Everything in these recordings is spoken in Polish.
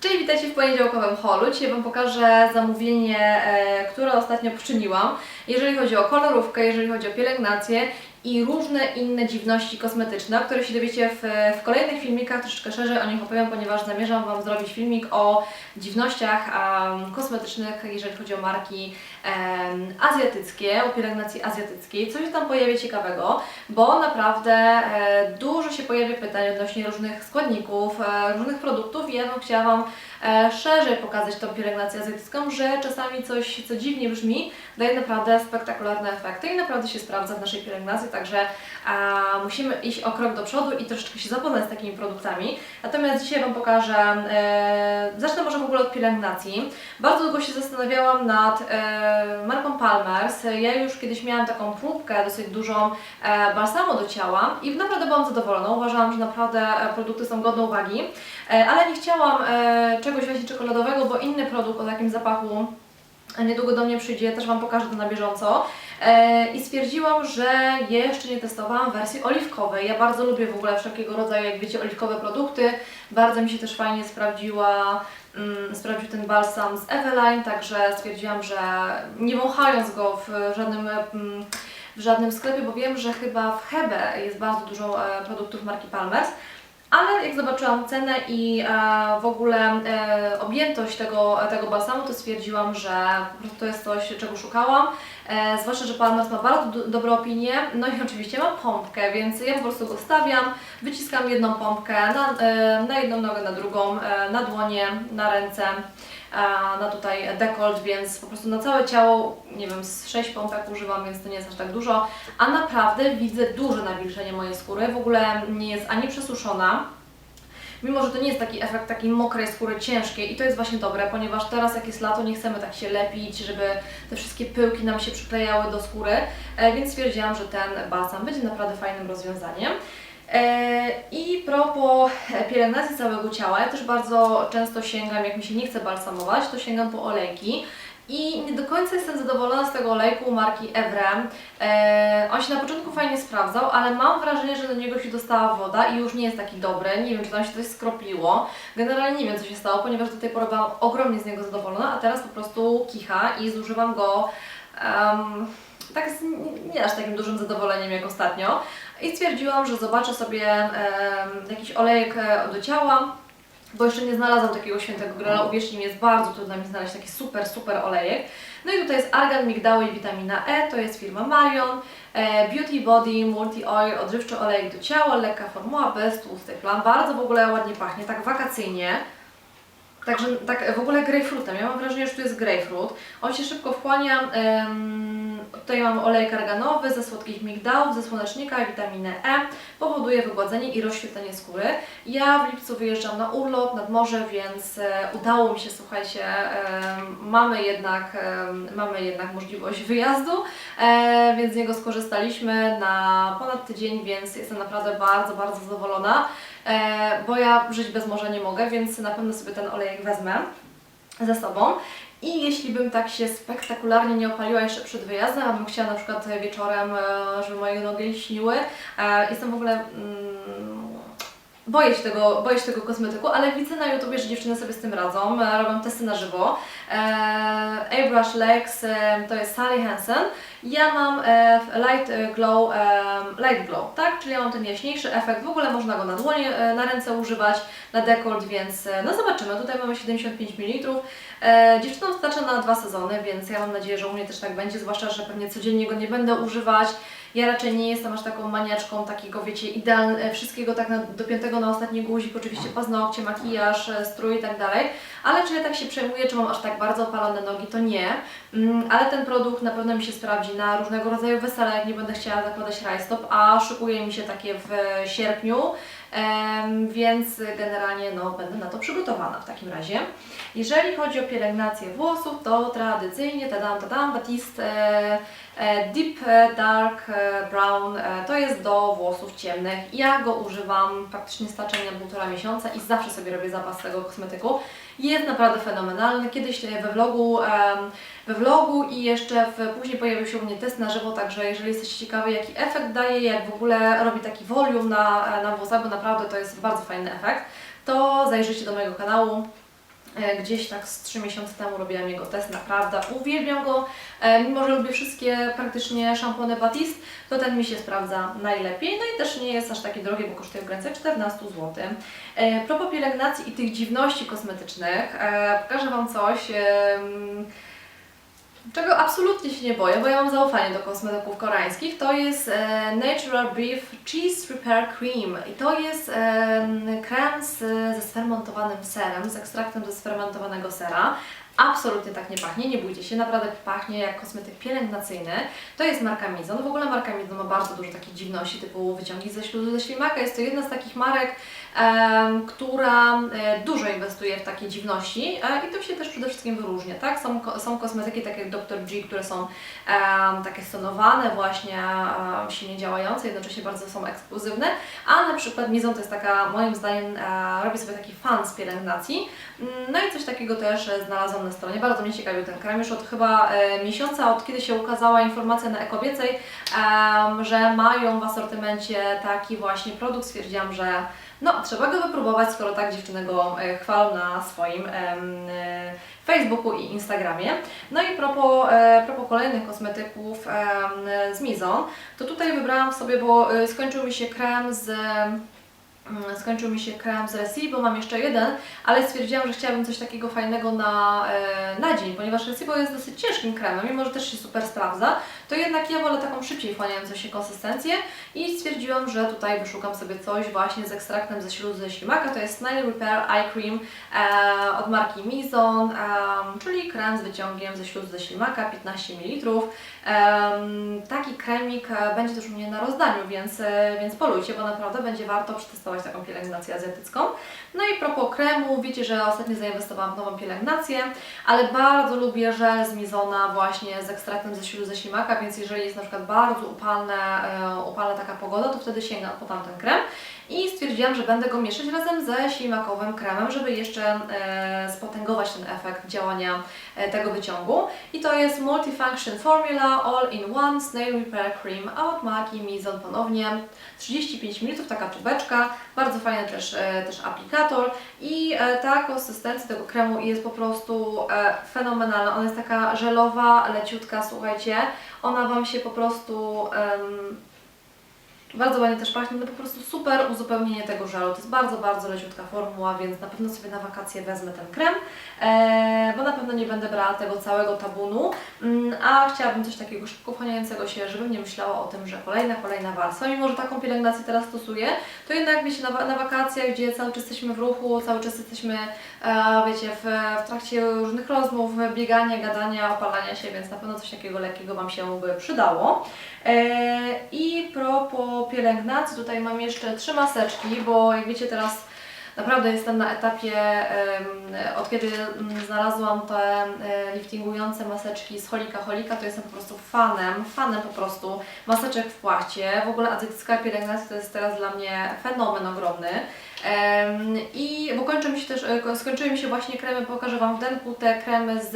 Cześć, witajcie w poniedziałkowym holu. Dzisiaj Wam pokażę zamówienie, e, które ostatnio poczyniłam. Jeżeli chodzi o kolorówkę, jeżeli chodzi o pielęgnację i różne inne dziwności kosmetyczne, o których się dowiecie w, w kolejnych filmikach. Troszeczkę szerzej o nich opowiem, ponieważ zamierzam Wam zrobić filmik o dziwnościach em, kosmetycznych, jeżeli chodzi o marki azjatyckie, o pielęgnacji azjatyckiej. Co się tam pojawia ciekawego, bo naprawdę e, dużo się pojawia pytań odnośnie różnych składników, e, różnych produktów i ja bym chciała Wam e, szerzej pokazać tą pielęgnację azjatycką, że czasami coś, co dziwnie brzmi, daje naprawdę spektakularne efekty i naprawdę się sprawdza w naszej pielęgnacji, także musimy iść o krok do przodu i troszeczkę się zapoznać z takimi produktami. Natomiast dzisiaj Wam pokażę, zacznę może w ogóle od pielęgnacji. Bardzo długo się zastanawiałam nad marką Palmer's. Ja już kiedyś miałam taką próbkę dosyć dużą e, balsamu do ciała i naprawdę byłam zadowolona. Uważałam, że naprawdę e, produkty są godne uwagi, e, ale nie chciałam czegoś właśnie czekoladowego, bo inny produkt o takim zapachu niedługo do mnie przyjdzie, też Wam pokażę to na bieżąco. I stwierdziłam, że jeszcze nie testowałam wersji oliwkowej. Ja bardzo lubię w ogóle wszelkiego rodzaju, jak wiecie, oliwkowe produkty. Bardzo mi się też fajnie sprawdziła, sprawdził ten balsam z Eveline, także stwierdziłam, że nie wąchając go w żadnym, mm, w żadnym sklepie, bo wiem, że chyba w Hebe jest bardzo dużo e, produktów marki Palmer's. Ale jak zobaczyłam cenę i e, w ogóle e, objętość tego, tego balsamu, to stwierdziłam, że to jest coś, czego szukałam. E, zwłaszcza, że Palmer's ma bardzo do, dobre opinie. No i oczywiście ma pompkę, więc ja po prostu go stawiam, wyciskam jedną pompkę na, na jedną nogę, na drugą, na dłonie, na ręce. Na tutaj dekolt, więc po prostu na całe ciało, nie wiem, z 6 pompek używam, więc to nie jest aż tak dużo. A naprawdę widzę duże nawilżenie mojej skóry. W ogóle nie jest ani przesuszona. Mimo, że to nie jest taki efekt takiej mokrej skóry, ciężkiej i to jest właśnie dobre, ponieważ teraz jak jest lato, nie chcemy tak się lepić, żeby te wszystkie pyłki nam się przyklejały do skóry, e, więc stwierdziłam, że ten balsam będzie naprawdę fajnym rozwiązaniem. E, I propos e, pielęgnacji całego ciała, ja też bardzo często sięgam, jak mi się nie chce balsamować, to sięgam po olejki. I nie do końca jestem zadowolona z tego olejku marki Evrem. E, on się na początku fajnie sprawdzał, ale mam wrażenie, że do niego się dostała woda i już nie jest taki dobry. Nie wiem, czy tam się coś skropliło. Generalnie nie wiem, co się stało, ponieważ do tej pory byłam ogromnie z niego zadowolona, a teraz po prostu kicha i zużywam go em, tak z nie aż takim dużym zadowoleniem jak ostatnio. I stwierdziłam, że zobaczę sobie jakiś olejek e, do ciała, bo jeszcze nie znalazłam takiego świętego grala. Uwierzcie mi, jest bardzo trudno mi znaleźć taki super, super olejek. No i tutaj jest argan, migdały i witamina E, to jest firma Marion. E, Beauty Body Multi Oil, odżywczy olejek do ciała, lekka formuła bez tłustych plam. Bardzo w ogóle ładnie pachnie, tak wakacyjnie. Także tak w ogóle grejpfrutem. Ja mam wrażenie, że tu jest grejpfrut. On się szybko wchłania. Em, tutaj mam olej arganowy ze słodkich migdałów, ze słonecznika i witaminę E. Powoduje wygładzenie i rozświetlenie skóry. Ja w lipcu wyjeżdżam na urlop nad morze, więc e, udało mi się, słuchajcie, mamy, jednak, mamy jednak możliwość wyjazdu, e, więc z niego skorzystaliśmy na ponad tydzień, więc jestem naprawdę bardzo, bardzo zadowolona. E, bo ja żyć bez morza nie mogę, więc na pewno sobie ten olejek wezmę ze sobą. I jeśli bym tak się spektakularnie nie opaliła jeszcze przed wyjazdem, a bym chciała na przykład wieczorem, e, żeby moje nogi śniły, e, jestem w ogóle... Mm, Boję się, tego, boję się tego kosmetyku, ale widzę na YouTubie, że dziewczyny sobie z tym radzą, e, robią testy na żywo. Airbrush Legs e, to jest Sally Hansen. Ja mam e, Light e, Glow, e, Light Glow, tak? Czyli ja mam ten jaśniejszy efekt. W ogóle można go na dłonie, e, na ręce używać, na dekolt, więc e, no zobaczymy. Tutaj mamy 75 ml. E, dziewczynom starcza na dwa sezony, więc ja mam nadzieję, że u mnie też tak będzie, zwłaszcza, że pewnie codziennie go nie będę używać. Ja raczej nie jestem aż taką maniaczką takiego, wiecie, idealne, wszystkiego tak na, dopiętego na ostatni guzik, oczywiście paznokcie, makijaż, e, strój i tak dalej, ale czy ja tak się przejmuję, czy mam aż tak bardzo opalone nogi, to nie, mm, ale ten produkt na pewno mi się sprawdzi na różnego rodzaju wesela, jak nie będę chciała zakładać rajstop, a szykuje mi się takie w sierpniu, więc generalnie no, będę na to przygotowana w takim razie. Jeżeli chodzi o pielęgnację włosów, to tradycyjnie tadam, tadam, Batiste Deep e, Dark e, Brown e, to jest do włosów ciemnych. Ja go używam praktycznie starczy mi na półtora miesiąca i zawsze sobie robię zapas tego kosmetyku. Jest naprawdę fenomenalny. Kiedyś e, we vlogu, we vlogu i jeszcze w, później pojawił się u mnie test na żywo, także jeżeli jesteście ciekawi jaki efekt daje, jak w ogóle robi taki volume na, na włosach, bo naprawdę to jest bardzo fajny efekt, to zajrzyjcie do mojego kanału. E, Gdzieś tak z 3 miesiące temu robiłam jego test, naprawdę uwielbiam go. E, Mimo, że lubię wszystkie praktycznie szampony Batiste, to ten mi się sprawdza najlepiej. No i też nie jest aż taki drogi, bo kosztuje w granicach 14 zł. Propos pielęgnacji i tych dziwności kosmetycznych, e, pokażę Wam coś, czego absolutnie się nie boję, bo ja mam zaufanie do kosmetyków koreańskich. To jest e, Natural Brief Cheese Repair Cream i to jest em, krem z, ze sfermentowanym serem, z ekstraktem ze sfermentowanego sera. Absolutnie tak nie pachnie, nie bójcie się, naprawdę pachnie jak kosmetyk pielęgnacyjny. To jest marka Mizon. W ogóle marka Mizon ma bardzo dużo takich dziwności, typu wyciągi ze śluzu ze ślimaka. Jest to jedna z takich marek, em, która e, dużo inwestuje w takie dziwności e, i to się też przede wszystkim wyróżnia, tak? Są, są kosmetyki takie jak Dr. G, które są em, takie stonowane, właśnie em, silnie działające, jednocześnie bardzo są ekskluzywne, a na przykład Mizon to jest taka, moim zdaniem, e, robi sobie taki fan z pielęgnacji. Mm, No i coś takiego też e, na stronie. Bardzo mnie ciekawił ten krem. Już od chyba e, miesiąca, od kiedy się ukazała informacja na Ekobiecej, że mają w asortymencie taki właśnie produkt, stwierdziłam, że no, trzeba go wypróbować, skoro tak dziewczyny go e, chwalą na swoim e, Facebooku i Instagramie. No i propos, propos kolejnych kosmetyków z Mizon, to tutaj wybrałam sobie, bo skończył mi się krem z Skończył mi się krem z Resi, bo mam jeszcze jeden, ale stwierdziłam, że chciałabym coś takiego fajnego na, e, na dzień, ponieważ Resibo jest dosyć ciężkim kremem, mimo że też się super sprawdza, to jednak ja wolę taką szybciej wchłaniającą się konsystencję i stwierdziłam, że tutaj wyszukam sobie coś właśnie z ekstraktem ze śluzu ze ślimaka, to jest Snail Repair Eye Cream e, od marki Mizon, em, czyli krem z wyciągiem ze śluzu ze ślimaka, 15 ml. Em, taki kremik e, będzie też u mnie na rozdaniu, więc, e, więc polujcie, bo naprawdę będzie warto przetestować taką pielęgnację azjatycką. No i propos kremu, wiecie, że ostatnio zainwestowałam w nową pielęgnację, ale bardzo lubię żel z Mizona właśnie z ekstraktem ze śluzu ze ślimaka, więc jeżeli jest na przykład bardzo upalne, e, upalna taka pogoda, to wtedy sięgam po tamten krem. I stwierdziłam, że będę go mieszać razem ze ślimakowym kremem, żeby jeszcze e, spotęgować ten efekt działania e, tego wyciągu. I to jest Multifunction Formula All in One Snail Repair Cream od marki Mizon ponownie. 35 ml, taka tubeczka, bardzo fajny też, e, też aplikator i ta konsystencja tego kremu jest po prostu fenomenalna. Ona jest taka żelowa, leciutka, słuchajcie. Ona Wam się po prostu... bardzo ładnie też pachnie, no po prostu super uzupełnienie tego żelu. To jest bardzo, bardzo leciutka formuła, więc na pewno sobie na wakacje wezmę ten krem, e, bo na pewno nie będę brała tego całego tabunu, mm, a chciałabym coś takiego szybko wchłaniającego się, żebym nie myślała o tym, że kolejna, kolejna warstwa. Mimo, że taką pielęgnację teraz stosuję, to jednak wiecie, na, na wakacjach, gdzie cały czas jesteśmy w ruchu, cały czas jesteśmy, e, wiecie, w, w trakcie różnych rozmów, biegania, gadania, opalania się, więc na pewno coś takiego lekkiego Wam się by przydało. E, I propos pielęgnacji, tutaj mam jeszcze trzy maseczki, bo jak wiecie teraz naprawdę jestem na etapie, od kiedy mm, znalazłam te e, liftingujące maseczki z Holika Holika, to jestem po prostu fanem, fanem po prostu maseczek w płacie. W ogóle azjatycka pielęgnacja to jest teraz dla mnie fenomen ogromny. I bo mi się też, e, skończyły mi się właśnie kremy, pokażę Wam w denku te kremy z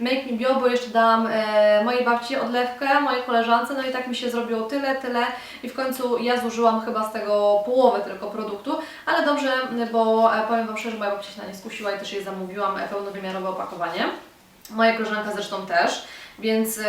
Make Me Bio, bo jeszcze dałam e, mojej babci odlewkę, mojej koleżance, no i tak mi się zrobiło tyle, tyle i w końcu ja zużyłam chyba z tego połowę tylko produktu, ale dobrze, bo e, powiem Wam szczerze, moja babcia się na nie skusiła i też jej zamówiłam pełnowymiarowe opakowanie. Moja koleżanka zresztą też, więc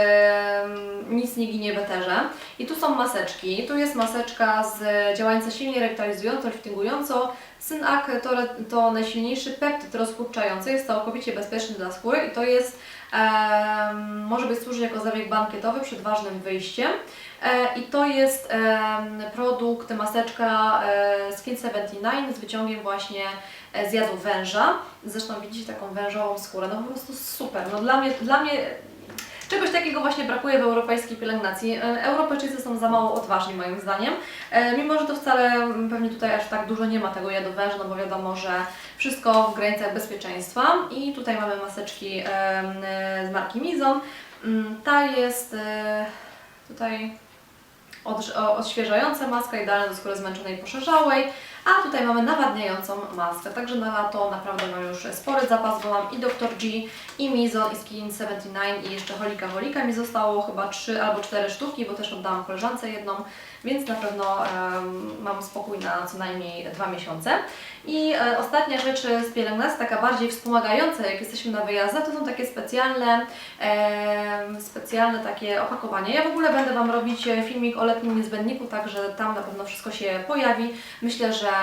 nic nie ginie w eterze. I tu są maseczki. Tu jest maseczka z działająca silnie rewitalizująco, liftingująco. Synak to, to najsilniejszy peptyd rozkurczający, jest całkowicie bezpieczny dla skóry i to jest, em, może być służyć jako zabieg bankietowy przed ważnym wyjściem. E, I to jest em, produkt, maseczka e, Skin 79 z wyciągiem właśnie e, z jadu węża. Zresztą widzicie taką wężową skórę, no po prostu super. No dla mnie, dla mnie Czegoś takiego właśnie brakuje w europejskiej pielęgnacji. E, Europejczycy są za mało odważni moim zdaniem, E, mimo że to wcale mm, pewnie tutaj aż tak dużo nie ma tego jadu węża, no bo wiadomo, że wszystko w granicach bezpieczeństwa. I tutaj mamy maseczki e, z marki Mizon. Mm, Ta jest tutaj odświeżająca maska, idealna do skóry zmęczonej i poszerzałej, a tutaj mamy nawadniającą maskę, także na lato naprawdę mam już spory zapas, bo mam i Dr. G, i Mizon, i Skin 79 i jeszcze Holika Holika mi zostało chyba 3 albo 4 sztuki, bo też oddałam koleżance jedną, więc na pewno em, mam spokój na co najmniej 2 miesiące. I e, ostatnia rzecz z pielęgnacji, taka bardziej wspomagająca, jak jesteśmy na wyjazdach, to są takie specjalne, e, specjalne takie opakowania. Ja w ogóle będę Wam robić e, filmik o letnim niezbędniku, także tam na pewno wszystko się pojawi. Myślę, że e,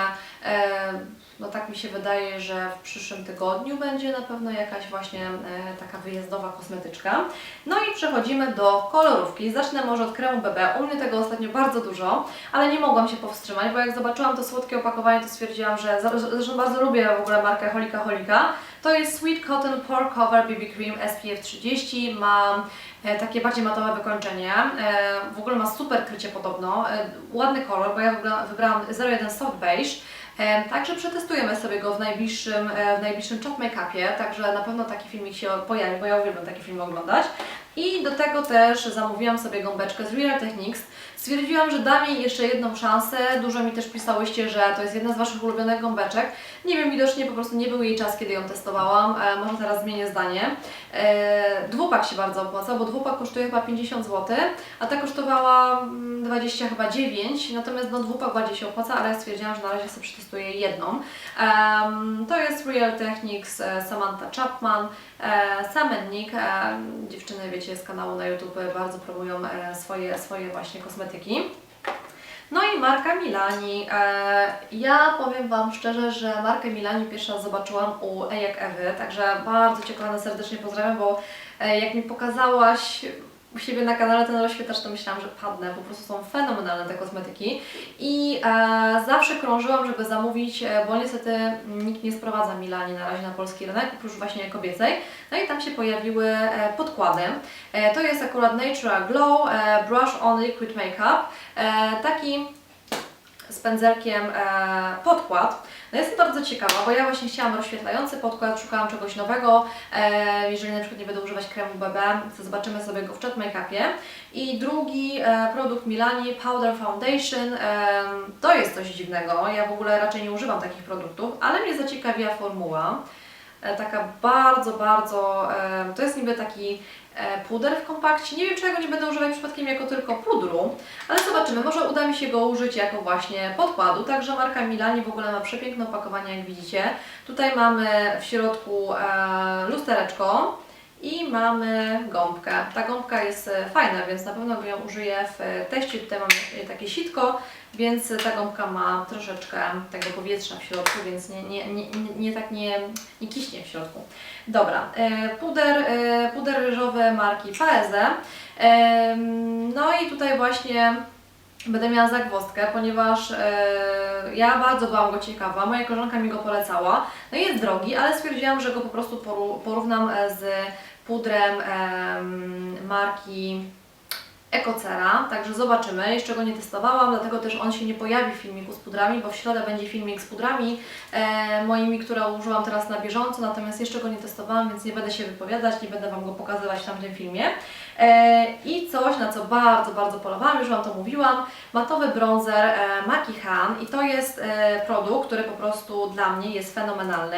no tak mi się wydaje, że w przyszłym tygodniu będzie na pewno jakaś właśnie e, taka wyjazdowa kosmetyczka. No i przechodzimy do kolorówki. Zacznę może od kremu BB. U mnie tego ostatnio bardzo dużo, ale nie mogłam się powstrzymać, bo jak zobaczyłam to słodkie opakowanie, to stwierdziłam, że zresztą bardzo lubię w ogóle markę Holika Holika. To jest Sweet Cotton Pore Cover BB Cream SPF 30. Ma e, takie bardziej matowe wykończenie. E, w ogóle ma super krycie podobno. E, ładny kolor, bo ja wybra- wybrałam 01 Soft Beige. E, Także przetestujemy sobie go w najbliższym, e, w najbliższym Chat Makeupie, także na pewno taki filmik się pojawi, bo ja uwielbiam taki film oglądać. I do tego też zamówiłam sobie gąbeczkę z Real Techniques. Stwierdziłam, że dam jej jeszcze jedną szansę. Dużo mi też pisałyście, że to jest jedna z Waszych ulubionych gąbeczek. Nie wiem, widocznie po prostu nie był jej czas, kiedy ją testowałam. E, może teraz zmienię zdanie. E, dwupak się bardzo opłaca, bo dwupak kosztuje chyba 50 zł, a ta kosztowała mm, 20 chyba 9, natomiast no, dwupak bardziej się opłaca, ale stwierdziłam, że na razie sobie przetestuję jedną. Em, to jest Real Techniques e, Samantha Chapman, e, Samennik. E, dziewczyny, wiecie, z kanału na YouTube bardzo promują e, swoje, swoje właśnie kosmetyki. No i marka Milani. E, ja powiem Wam szczerze, że markę Milani pierwszy raz zobaczyłam u Ejek Ewy, także bardzo Cię kochana serdecznie pozdrawiam, bo e, jak mi pokazałaś u siebie na kanale ten rozświetlacz, to myślałam, że padnę, po prostu są fenomenalne te kosmetyki i e, zawsze krążyłam, żeby zamówić, e, bo niestety nikt nie sprowadza Milani na razie na polski rynek, oprócz właśnie kobiecej. No i tam się pojawiły e, podkłady. E, to jest akurat Natural Glow e, Brush On Liquid Makeup. E, taki pędzelkiem e, podkład. No jestem bardzo ciekawa, bo ja właśnie chciałam rozświetlający podkład, szukałam czegoś nowego. E, jeżeli na przykład nie będę używać kremu BB, to zobaczymy sobie go w chat make-upie. I drugi e, produkt Milani Powder Foundation. To jest coś dziwnego. Ja w ogóle raczej nie używam takich produktów, ale mnie zaciekawiła formuła. E, taka bardzo, bardzo. E, to jest niby taki e, puder w kompakcie. Nie wiem, czy ja go nie będę używać przypadkiem jako tylko pudru, ale zobaczymy. Może uda mi się go użyć jako właśnie podkładu. Także marka Milani w ogóle ma przepiękne opakowanie, jak widzicie. Tutaj mamy w środku lustereczko i mamy gąbkę. Ta gąbka jest e, fajna, więc na pewno ją użyję w e, teście. Tutaj mamy e, takie sitko, więc ta gąbka ma troszeczkę tego powietrza w środku, więc nie, nie, nie, nie, tak nie, nie kiśnie w środku. Dobra, puder, puder ryżowy marki Paeze. Em, No i tutaj właśnie będę miała zagwozdkę, ponieważ ja bardzo byłam go ciekawa, moja koleżanka mi go polecała. No i jest drogi, ale stwierdziłam, że go po prostu porównam z pudrem em, marki Ecocera, także zobaczymy. Jeszcze go nie testowałam, dlatego też on się nie pojawi w filmiku z pudrami, bo w środę będzie filmik z pudrami e, moimi, które użyłam teraz na bieżąco, natomiast jeszcze go nie testowałam, więc nie będę się wypowiadać, nie będę Wam go pokazywać w tamtym filmie. E, I coś, na co bardzo, bardzo polowałam, już Wam to mówiłam, matowy bronzer e, Maki Han. I to jest e, produkt, który po prostu dla mnie jest fenomenalny.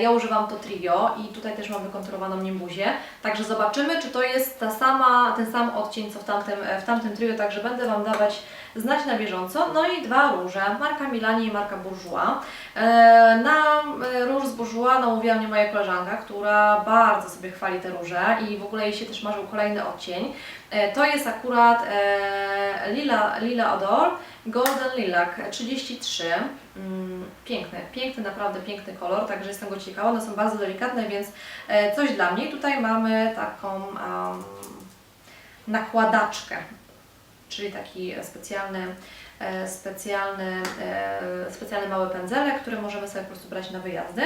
Ja używam to trio i tutaj też mam wykonturowaną nimbuzię, także zobaczymy, czy to jest ta sama, ten sam odcień, co w tamtym, w tamtym trio, także będę Wam dawać znać na bieżąco. No i dwa róże, marka Milani i marka Bourjois. E, Na e, róż z Bourjois namówiła mnie moja koleżanka, która bardzo sobie chwali te róże i w ogóle jej się też marzył kolejny odcień. E, To jest akurat Lila, Lila Odor Golden Lilac 33. Mm, Piękny, piękny, naprawdę piękny kolor, także jestem go ciekawa. One są bardzo delikatne, więc coś dla mnie. Tutaj mamy taką em, nakładaczkę, czyli taki specjalny, e, specjalny, e, specjalny mały pędzelek, który możemy sobie po prostu brać na wyjazdy.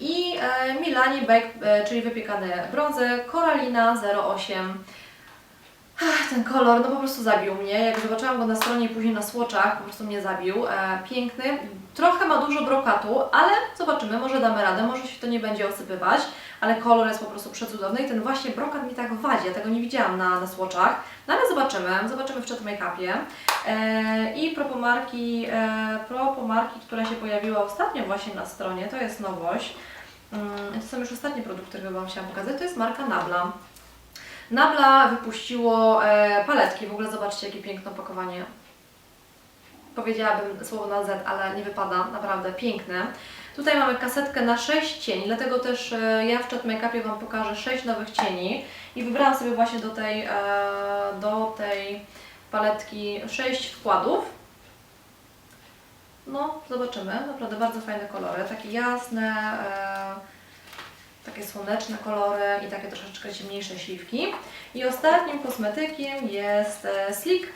I e, Milani Bake, e, czyli wypiekany brązy, Coralina 08. Ach, Ten kolor no po prostu zabił mnie. Jak zobaczyłam go na stronie i później na swatchach, po prostu mnie zabił. E, piękny. Trochę ma dużo brokatu, ale zobaczymy, może damy radę, może się to nie będzie osypywać, ale kolor jest po prostu przecudowny i ten właśnie brokat mi tak wadzi, ja tego nie widziałam na, na swatchach. No ale zobaczymy, zobaczymy w chat make-upie. E, I propos marki, e, propos marki, która się pojawiła ostatnio właśnie na stronie, to jest nowość. Mm, To są już ostatnie produkty, które Wam chciałam pokazać, to jest marka Nabla. Nabla wypuściło e, paletki, w ogóle zobaczcie jakie piękne opakowanie. powiedziałabym słowo na Z, ale nie wypada, naprawdę piękne. Tutaj mamy kasetkę na 6 cieni, dlatego też e, ja w Chat Makeupie Wam pokażę 6 nowych cieni i wybrałam sobie właśnie do tej, e, do tej paletki 6 wkładów. No, zobaczymy. Naprawdę bardzo fajne kolory, takie jasne, e, takie słoneczne kolory i takie troszeczkę ciemniejsze śliwki. I ostatnim kosmetykiem jest e, Sleek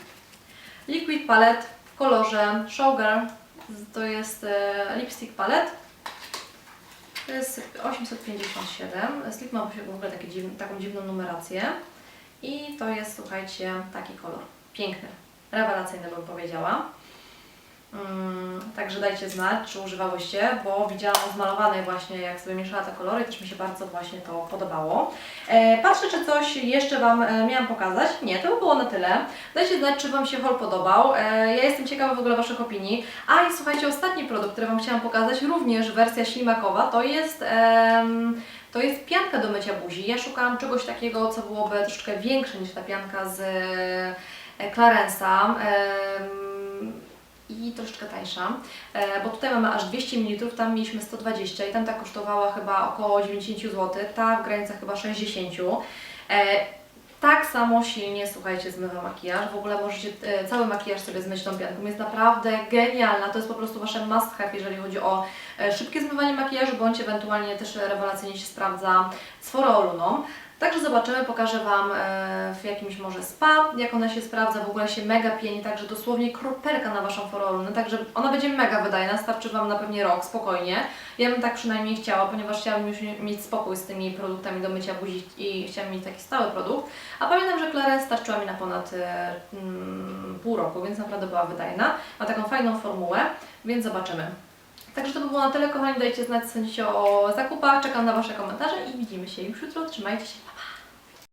Liquid Palette w kolorze Showgirl. To jest e, lipstick palette. To jest 857. Sleek ma w ogóle dziwne, taką dziwną numerację. I to jest, słuchajcie, taki kolor. Piękny, rewelacyjny bym powiedziała. Mm, także dajcie znać, czy używałyście, bo widziałam zmalowanej właśnie, jak sobie mieszała te kolory, też mi się bardzo właśnie to podobało. E, patrzę, czy coś jeszcze Wam e, miałam pokazać. Nie, to by było na tyle. Dajcie znać, czy Wam się haul podobał. E, ja jestem ciekawa w ogóle Waszych opinii. A i słuchajcie, ostatni produkt, który Wam chciałam pokazać, również wersja ślimakowa, to jest... to jest pianka do mycia buzi. Ja szukałam czegoś takiego, co byłoby troszeczkę większe niż ta pianka z Clarensa. I troszeczkę tańsza, e, bo tutaj mamy aż 200 ml, tam mieliśmy 120 i tam ta kosztowała chyba około 90 zł, ta w granicach chyba 60. E, Tak samo silnie, słuchajcie, zmywa makijaż. W ogóle możecie e, cały makijaż sobie zmyć tą pianką. Jest naprawdę genialna. To jest po prostu Wasze must have, jeżeli chodzi o szybkie zmywanie makijażu, bądź ewentualnie też rewelacyjnie się sprawdza z foroluną. Także zobaczymy, pokażę Wam e, w jakimś może spa, jak ona się sprawdza, w ogóle się mega pieni, także dosłownie kropelka na Waszą forolunę, także ona będzie mega wydajna, starczy Wam na pewnie rok, spokojnie. Ja bym tak przynajmniej chciała, ponieważ chciałabym już mieć spokój z tymi produktami do mycia buzi i chciałam mieć taki stały produkt. A pamiętam, że Clarence starczyła mi na ponad e, mm, pół roku, więc naprawdę była wydajna. Ma taką fajną formułę, więc zobaczymy. Także to by było na tyle, kochani. Dajcie znać, co sądzicie o zakupach. Czekam na Wasze komentarze i widzimy się już jutro. Trzymajcie się. Pa, pa.